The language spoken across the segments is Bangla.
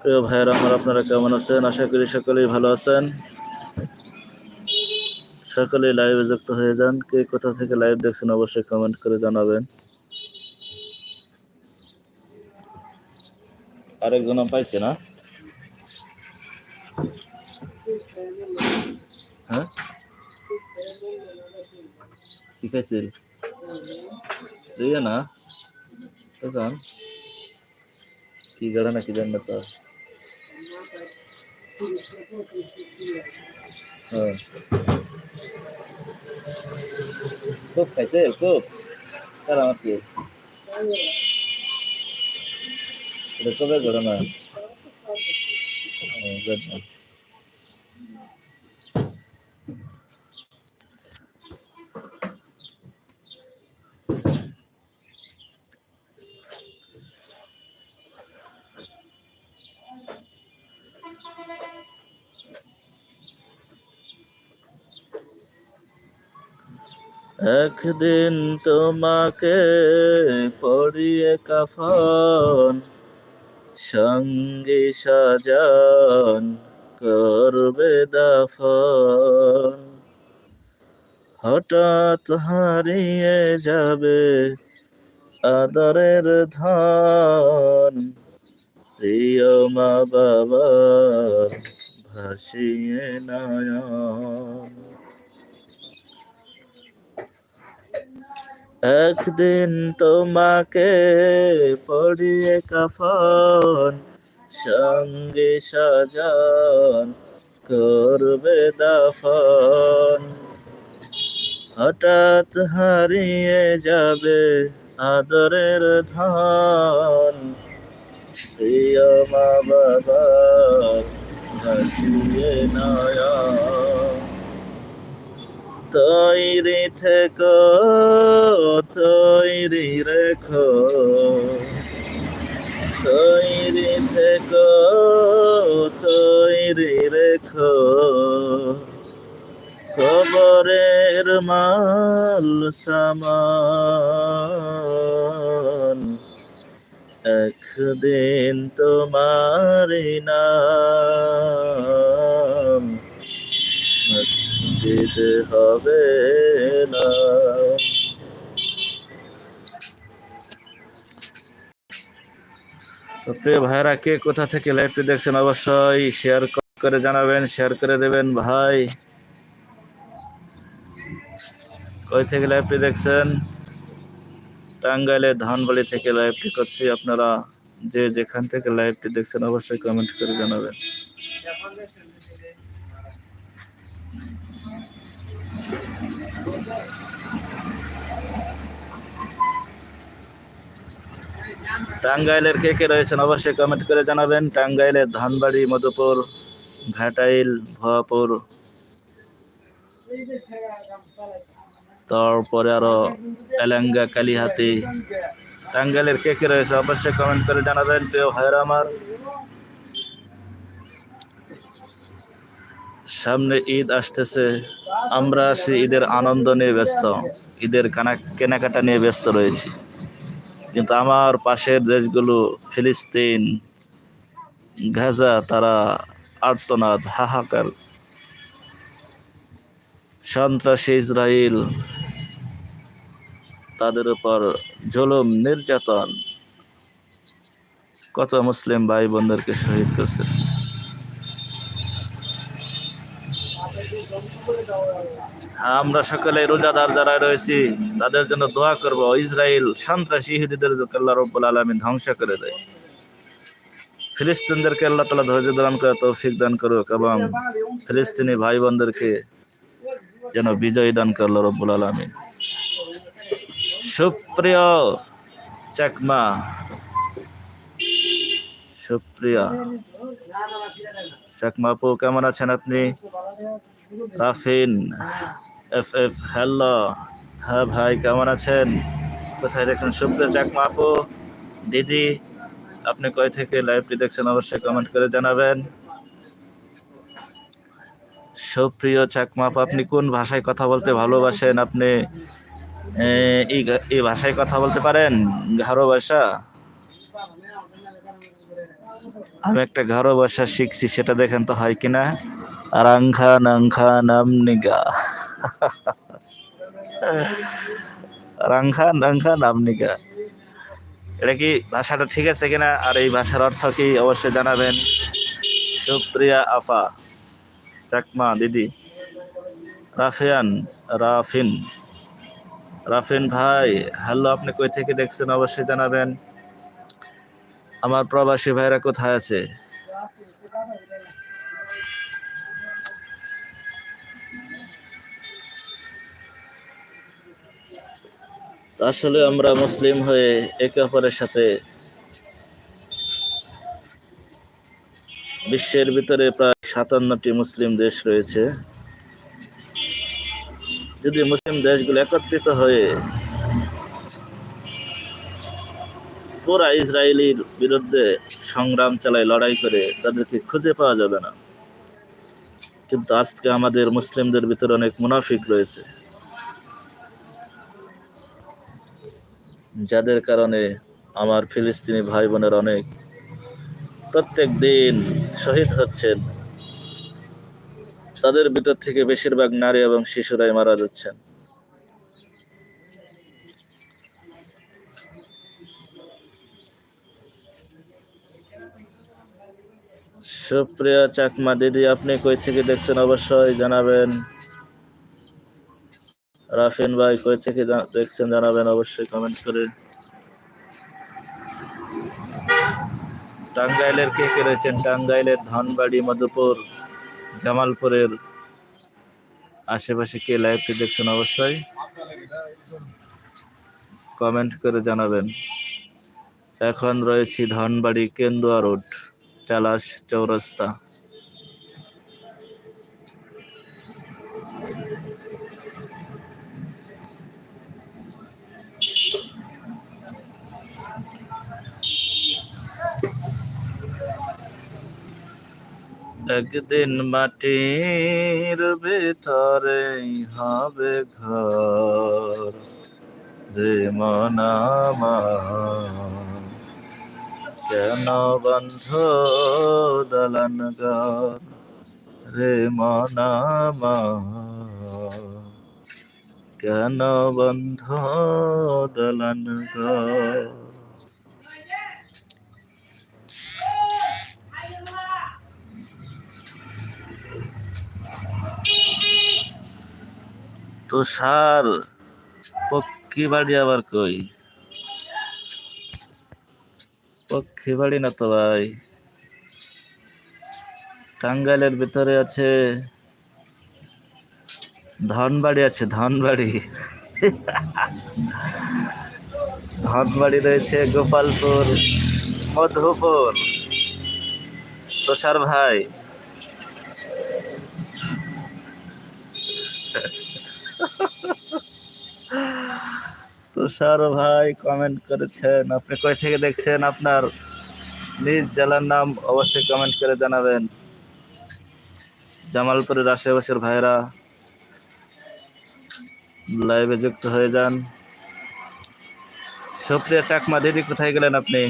প্রিয় ভাইয়েরা, আমার আপনারা কেমন আছেন? আশা করি সকলেই ভালো আছেন। সকলেই লাইভে যুক্ত হয়ে যান। কে কোথা থেকে লাইভ দেখছেন অবশ্যই কমেন্ট করে জানাবেন। আরেকজন পাইছে না? হ্যাঁ? কি খাইছিল? না সুতরাং কি গাড়া নাকি জান না তো হ্যাঁ। খুব খাইছে খুব তার আমার কি এটা কবে গড়া না। একদিন তোমাকে পড়িয়ে কাফন, সঙ্গে সাজান করবে দাফন। হঠাৎ হারিয়ে যাবে আদরের ধন, প্রিয় মা বাবা ভাসিয়ে নয়ন। একদিন তোমাকে পড়িয়ে কাফন, সঙ্গে সাজান করবে দাফন। হঠাৎ হারিয়ে যাবে আদরের ধন। প্রিয় মা বাবা ভাসিয়ে নয়ন। তৈরি থেকো তৈরি রেখো। তৈরি থেকো তৈরি রেখো। কবরের মাল সামান একদিন তোমারি নাম। মসজিদ হবে না। তো ভাইরা কে কোথা থেকে লাইভটি দেখছেন অবশ্যই শেয়ার করে জানাবেন শেয়ার করে দেবেন ভাই। কই থেকে লাইভটি দেখছেন? টাঙ্গাইলের ধানবাড়ি থেকে লাইভটি করছি। আপনারা যে যেখান থেকে লাইভটি দেখছেন অবশ্যই কমেন্ট করে জানাবেন। টাঙ্গাইলের কে কে রয়েছেন অবশ্যই কমেন্ট করে জানাবেন। টাঙ্গাইলের ধানবাড়ি, মধুপুর ঘাটাইল ভুয়াপুর তারপরে আরও এলেঙ্গা, কালিহাতি। টাঙ্গাইলের কে কে রয়েছে অবশ্যই কমেন্ট করে জানাবেন। প্রিয় ভাইয়েরা আমার সামনে ঈদ আসতেছে, আমরা আছি ঈদের আনন্দ নিয়ে ব্যস্ত, ঈদের কানা কেনাকাটা নিয়ে ব্যস্ত রয়েছি। কিন্তু আমার পাশের দেশগুলো, ফিলিস্তিন, গাজা, তারা আর্তনাদ, হাহাকার। সন্ত্রাসী ইসরায়েল তাদের উপর জুলুম, নির্যাতন। কত মুসলিম ভাই বোনদেরকে শহীদ করছে। আমরা সকলে রোজাদার যারা রয়েছি, তাদের জন্য দোয়া করব। ইসরায়েল সন্ত্রাসী ইহুদিদের আল্লাহ রব্বুল আলমী ধ্বংস করে দেয়। ফিলিস্তিনদেরকে আল্লাহ তালা ধৈর্য দান করে তৌফিক দান করুক এবং ফিলিস্তিনি ভাই বোনদেরকে যেন বিজয় দান করল রব্বুল আলমী সুপ্রিয় চাকমা, সুপ্রিয়া চাকমা আপু, কেমন আছেন আপনি? রাফিন এফ এফ হ্যালো। হ্যাঁ ভাই, কেমন আছেন? কোথায় দেখছেন? সুপ্রিয়া চাকমা আপু, দিদি, আপনি কয় থেকে লাইভটি দেখছেন অবশ্যই কমেন্ট করে জানাবেন। সুপ্রিয় চাকমা আপু, আপনি কোন ভাষায় কথা বলতে ভালোবাসেন? আপনি এই ভাষায় কথা বলতে পারেন? ঘাড়ো ভাষা? আমি একটা ঘাড়ো ভাষা শিখছি, সেটা দেখেন তো হয় কিনা? রাংখা নাংখা নামনিগা রাংখা নাংখা নামনিগা এটা কি ভাষাটা ঠিক আছে কিনা? আর এই ভাষার অর্থ কি অবশ্যই জানাবেন। সুপ্রিয়া আফা, চাকমা দিদি, রাফিয়ান, রাফিন রাফিন ভাই, হ্যালো, আপনি কই থেকে দেখছেন? অবশ্যই জানাবেন। আমার প্রবাসী ভাইরা কোথায় আছে? আসলে আমরা মুসলিম হয়ে একে অপরের সাথে বিশ্বের ভিতরে প্রায় সাতান্নটি মুসলিম দেশ রয়েছে। যদি মুসলিম দেশগুলো একত্রিত হয়ে পুরা ইসরায়েলির বিরুদ্ধে সংগ্রাম চালায়, লড়াই করে, তাদেরকে খুঁজে পাওয়া যাবে না। কিন্তু আজকে আমাদের মুসলিমদের ভিতরে অনেক মুনাফিক রয়েছে। যাদের কারণে আমার ফিলিস্তিনি ভাই বোনের অনেক প্রত্যেক দিন শহীদ হচ্ছেন, তাদের ভিতর থেকে বেশিরভাগ নারী এবং শিশুরাই মারা যাচ্ছেন। সুপ্রিয়া চাকমা দিদি, আপনি কই থেকে দেখছেন? অবশ্যই জানাবেন। রাফিন ভাই, কই থেকে দেখছেন জানাবেন অবশ্যই কমেন্ট করে। টাঙ্গাইলের কে কে রয়েছেন? টাঙ্গাইলের ধনবাড়ি, মধুপুর, জামালপুরের আশেপাশে কে লাইভটি দেখছেন অবশ্যই? কমেন্ট করে জানাবেন। এখন রয়েছি ধনবাড়ি, কেন্দুয়া রোড চালাস চৌরাস্তা। একদিন মাটির ভিতরে হবে ঘর। মনামা কেন বন্ধ দলন ঘর? রে মনামা কেন বন্ধ দলন ঘর? তুষার পক্ষী বাড়ি আবার কই? পক্ষী বাড়ি না তো ভাই। টাঙ্গাইলের ভিতরে আছে, ধনবাড়ি আছে, ধনবাড়ি। ধনবাড়ি রয়েছে গোপালপুর, মধুপুর। তুষার ভাই তুষার ভাই কমেন্ট করেছেন। আপনি কই থেকে দেখছেন আপনার? নিজ জেলার নাম অবশ্যই কমেন্ট করে জানাবেন। জামালপুরের আশেপাশের ভাইরা লাইভে যুক্ত হয়ে যান। সুপ্রিয়া চাকমা, দিদি কোথায় গেলেন আপনি?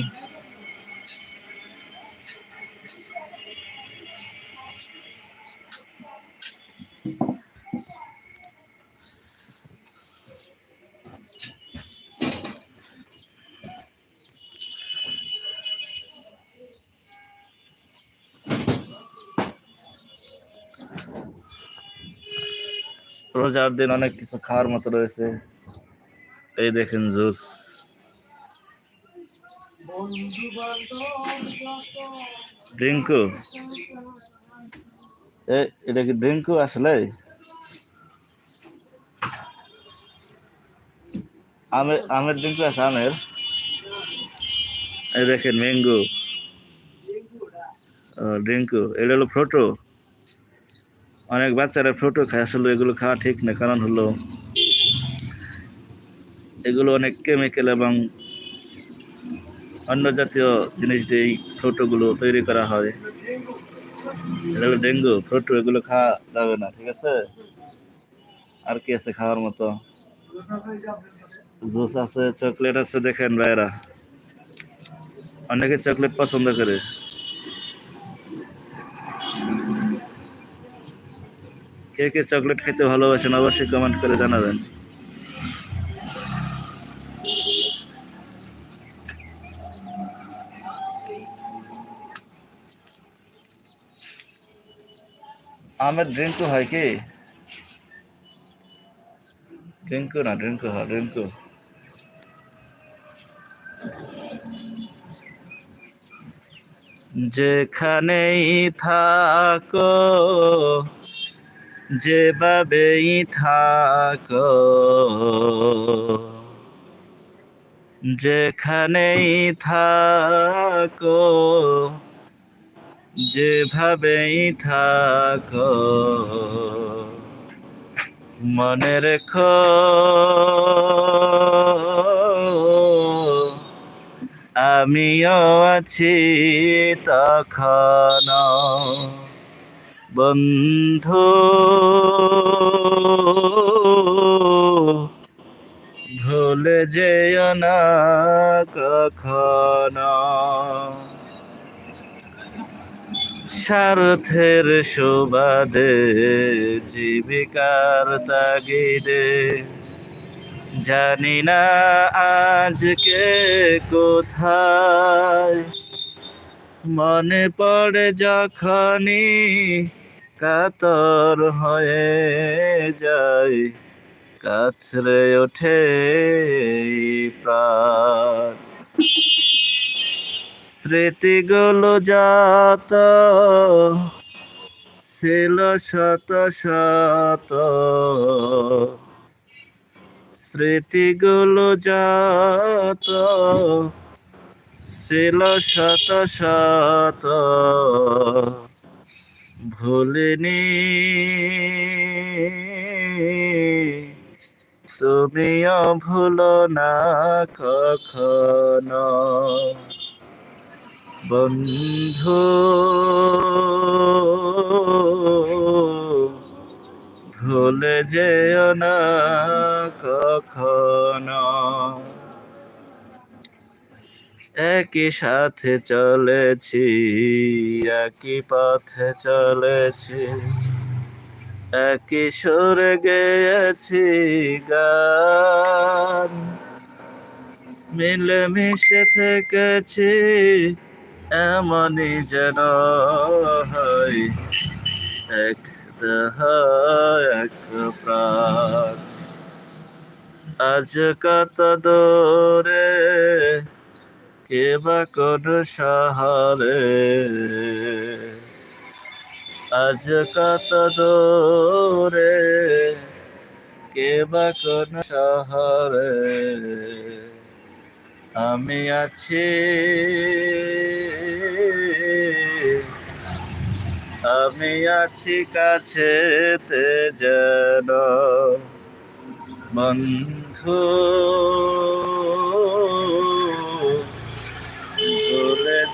রোজার দিন অনেক কিছু খাওয়ার মতো রয়েছে। এই দেখেন জুস। ড্রিঙ্কু? এটা কি ড্রিঙ্কু আসলে? আমের আমের ড্রিঙ্কু আছে, আমের। এই দেখেন ম্যাঙ্গো। ড্রিঙ্কু, এটা হলো ফ্রুটো। অনেক বাচ্চারা ফ্রুটো খায়, আসলে এগুলো খাওয়া ঠিক না, কারণ হলো এগুলো অনেক কেমিক্যাল এবং অন্য জাতীয় জিনিস দিয়ে এই ফ্রুটোগুলো তৈরি করা হয়। এটা হলো ডেঙ্গু, ফ্রুটো এগুলো খাওয়া যাবে না, ঠিক আছে? আর কি আছে খাওয়ার মতো? জুস আছে, চকলেট আছে, দেখেন ভাইরা অনেকে চকলেট পছন্দ করে। কে কে চকলেট খেতে ভালোবাসেন অবশ্যই কমেন্ট করে জানাবেন। আমের ড্রিঙ্কও হয় কি? ড্রিঙ্কু না ড্রিঙ্কু হয় ড্রিঙ্কু যেখানেই থাকো যেভাবেই থাকো। যেখানেই থাকো যেভাবেই থাকো। মনে রেখো আমিও আছি তখন। বন্ধু। ভুলে যেও না কখনো। স্বার্থের সুবাদে জীবিকার তাগিদে। জানি না আজকে কোথায়। মনে পড়ে যখনই কাতর হয়ে যায় কাছরে ওঠে প্রাণ। স্মৃতিগুলো যত ছিল শত শত। স্মৃতিগুলো যত ছিল শত শত। ভুলিনি। তুমিও ভুল না কখনো। বন্ধু ভুলে যেও না কখনো। একই সাথে চলেছি, একই পথে চলেছি। একই সুরে গেছি গান। মিলেমিশে থেকেছি, এমনই যেন হয়। এক দেহ, এক প্রাণ। আজ কত দূরে কে বা কোন শহরে আজ কত দূরে? কে বা কোন শহরে আমি আছি। আমি আছি কাছেতে যেন বন্ধু।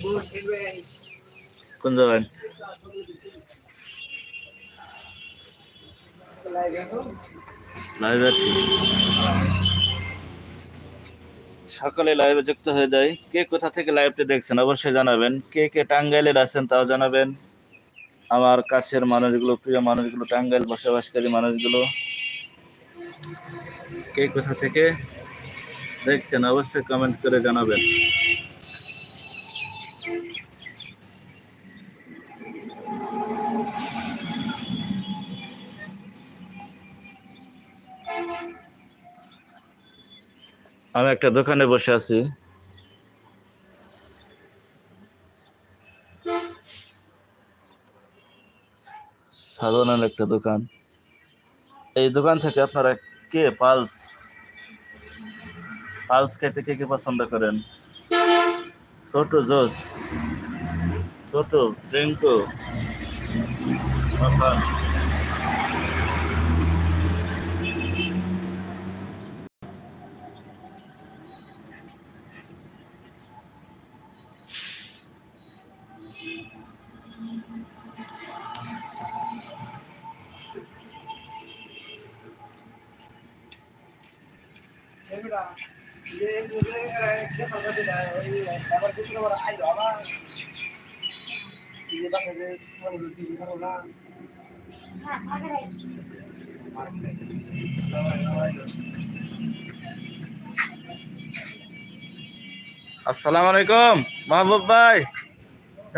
কোন আছি। সকালে লাইভে যুক্ত হয়ে যায় কে কোথা থেকে লাইভটি দেখছেন অবশ্যই জানাবেন। কে কে টাঙ্গাইলের আছেন তাও জানাবেন। আমার কাছের মানুষগুলো, প্রিয় মানুষগুলো, টাঙ্গাইল বসবাসকারী মানুষগুলো। কে কোথা থেকে দেখছেন অবশ্যই কমেন্ট করে জানাবেন। আমি একটা দোকানে বসে আছি। সাধারণ একটা দোকান। এই দোকান থেকে আপনারা কে পালস? পালস খেতে কে কে পছন্দ করেন? ছোট জোস, ছোট রিঙ্কু আসসালামু আলাইকুম, মাহবুব ভাই।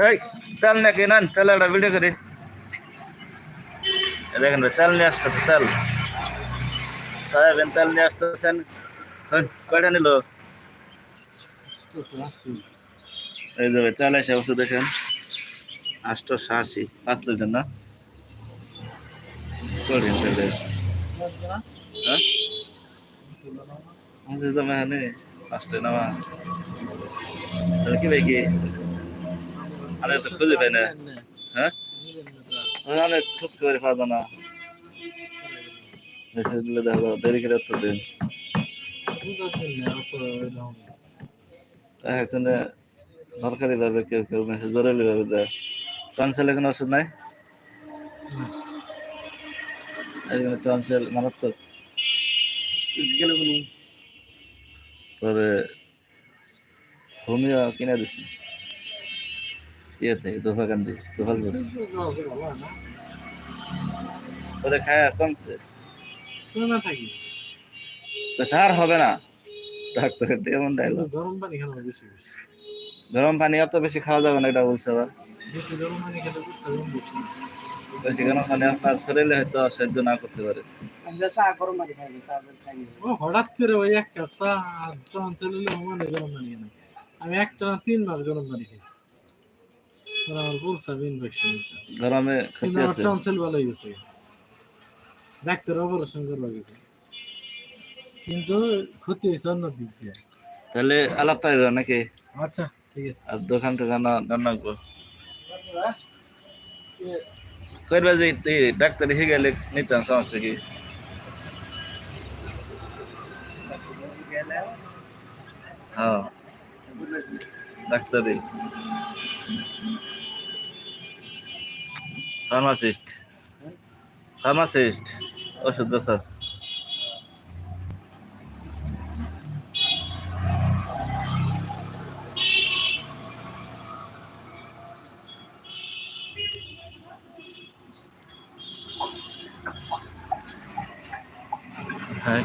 এই, তেল নাকি নেন? তেল একটা ভিডিও করি। দেখেন তেল নিয়ে আসতেছে, তেল। সাহেবেন তেল নিয়ে আসতেছেন। কয়টা নিল? এই যে ভাই তেল এসে ওষুধ দেখেন আটশোশো আশি পাঁচ লিটার না? তেলে হ্যাঁ? তাহলে কি ভাই কি? আরে খুঁজে পাই না। হ্যাঁ? আরে খোঁজ করে পাবো না। দেরি করে তো দিন। সরকারি ভাবে কেউ কেউ মেসেজ জরুরি ভাবে দেয় টনসেল ওষুধ নাই? টনসেল মারাত্মক। পরে হোমিও কিনে দিছি। ইয়ে থেকে দোফা কান্দি দোফাল পরে খায় কমছে। তো সার হবে না। ডাক্তারের এমন গরম পানি খেলো বেশি বেশি। গরম পানি অত বেশি খাওয়া যাবে না এটা বলছে আবার। বেশি গরম পানি খেলে গরম বেশি বেশি গরম পানি আপনার শরীরে হয়তো সহ্য না করতে পারে। ও হঠাৎ করে ওই এক কাপ চা আর টনসিল হলে মানে গরম পানি না আমি একটা না তিন মাস গরম পানি খেয়েছি আমার বলছে ইনফেকশন হয়েছে গরমে টনসিল ভালো হয়ে গেছে। ডাক্তার অপারেশন করবা গেছে। কিন্তু ক্ষতি হয়েছে অন্য দিক দিয়ে তাহলে আলাপ পাইবে নাকি? আচ্ছা ঠিক আছে। আর দোকান টোকান রান্নাবো যে এই ডাক্তার হিগে গেলে নিতাম সমস্যা কি? হ্যাঁ ডাক্তারি। ফার্মাসিস্ট। ফার্মাসিস্ট ওষুধ বেচার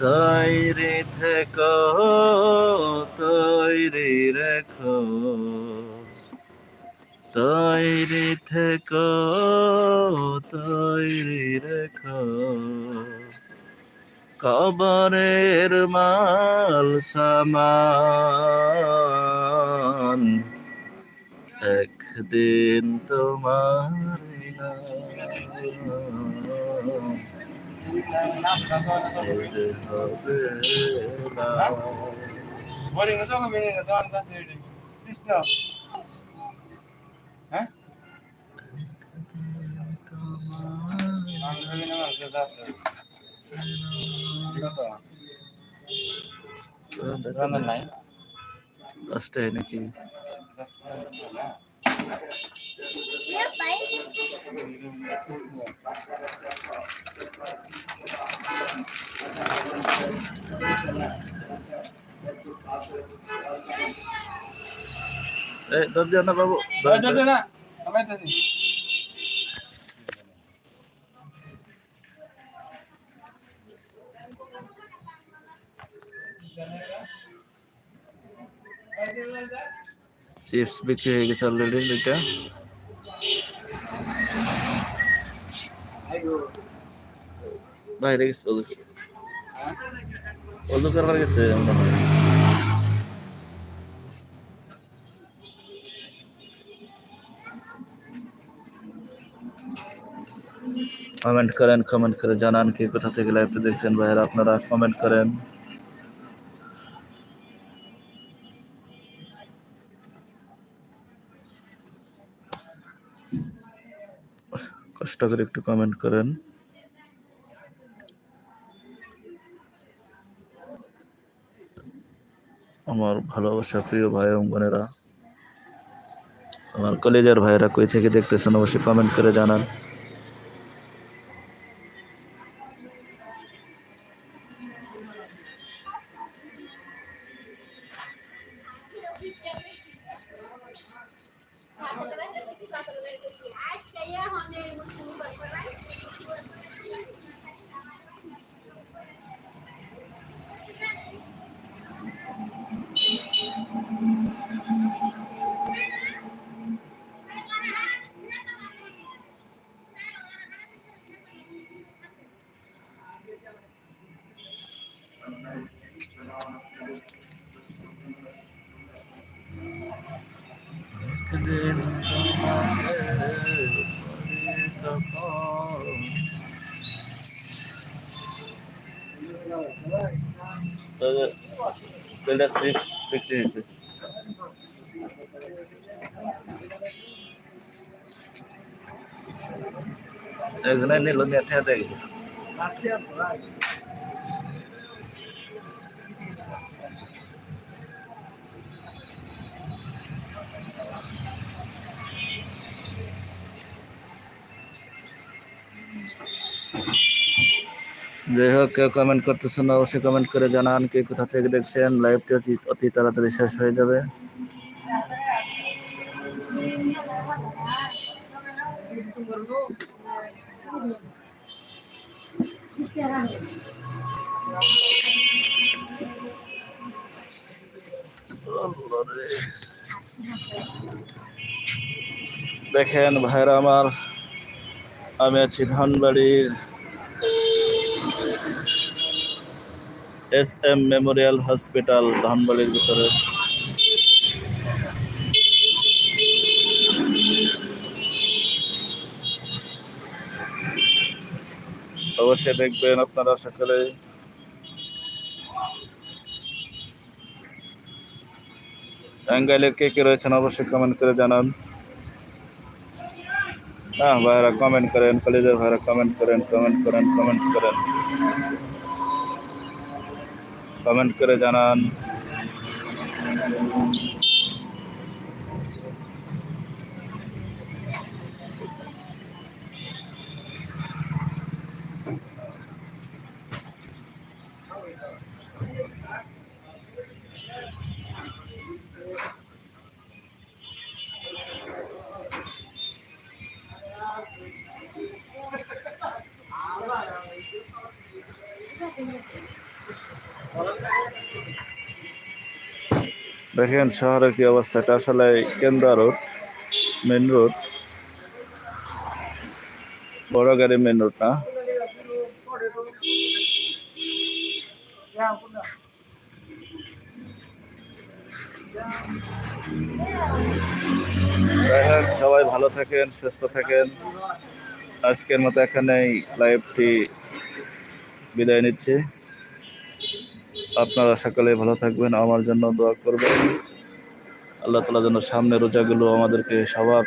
তৈরি থেকো তৈরি রেখো। তৈরি থেকো তৈরি রেখো। কবরের মাল সামান একদিন তোমার নাম ছেড়ে হবে না। দশটায় নাকি Eh, dod na babu. Dod na. Kamay tayo. Chips বিক্রি হয়ে গেছে অলরেডি দুইটা বাইরে গেছে ওদের ওদের করবার গেছে মনে হয় কমেন্ট করেন কমেন্ট করে জানান কে কোথা থেকে লাইভটা দেখছেন ভাইয়েরা আপনারা কমেন্ট করেন কষ্ট করে একটু কমেন্ট করেন আমার ভালোবাসা প্রিয় ভাই এবং বোনেরা, আমার কলেজের ভাইয়েরা কই থেকে দেখতেছেন অবশ্যই কমেন্ট করে জানান। তেলটা চিপস বিক্রি হয়েছে একজনে নিল নিয়ে ঠেয়া যাই হোক, কেউ কমেন্ট করতেছেন অবশ্যই কমেন্ট করে জানান কে কোথা থেকে দেখছেন। লাইভটি অতি তাড়াতাড়ি শেষ হয়ে যাবে। দেখেন ভাইরা আমার, আমি আছি ধানবাড়ির এস এম মেমোরিয়াল হসপিটাল, ধানবাড়ির ভিতরে। অবশ্যই দেখবেন আপনারা সকলে। টাঙ্গাইলের কে কে রয়েছেন অবশ্যই কমেন্ট করে জানান। হ্যাঁ ভাইরা কমেন্ট করেন, কলেজের ভাইরা কমেন্ট করেন কমেন্ট করেন কমেন্ট করেন। কমেন্ট করে জানান দেখেন শহরের কি অবস্থা? এটা আসলে কেন্দ্রা রোড মেন রোড বড় গাড়ি মেন রোড না। সবাই ভালো থাকেন, সুস্থ থাকেন। আজকের মতো এখানেই লাইভটি বিদায় নিচ্ছি। আপনারা সকালে ভালো থাকবেন, আমার জন্য দোয়া করবেন। আল্লাহ তালা যেন সামনে রোজাগুলো আমাদেরকে সবার,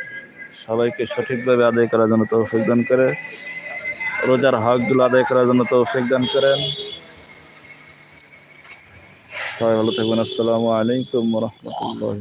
সবাইকে সঠিকভাবে আদায় করার জন্য তৌফিক দান করে, রোজার হকগুলো আদায় করার জন্য তৌফিক দান করেন। সবাই ভালো থাকবেন, আসসালামু আলাইকুম রহমতুল্লাহ